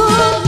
amor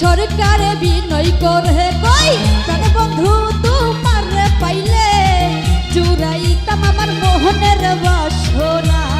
সরকারে বিনয় করে কই? প্রাণ বন্ধু তোমার পাইলে চুরাইতাম আমার মোহনের বাসনা।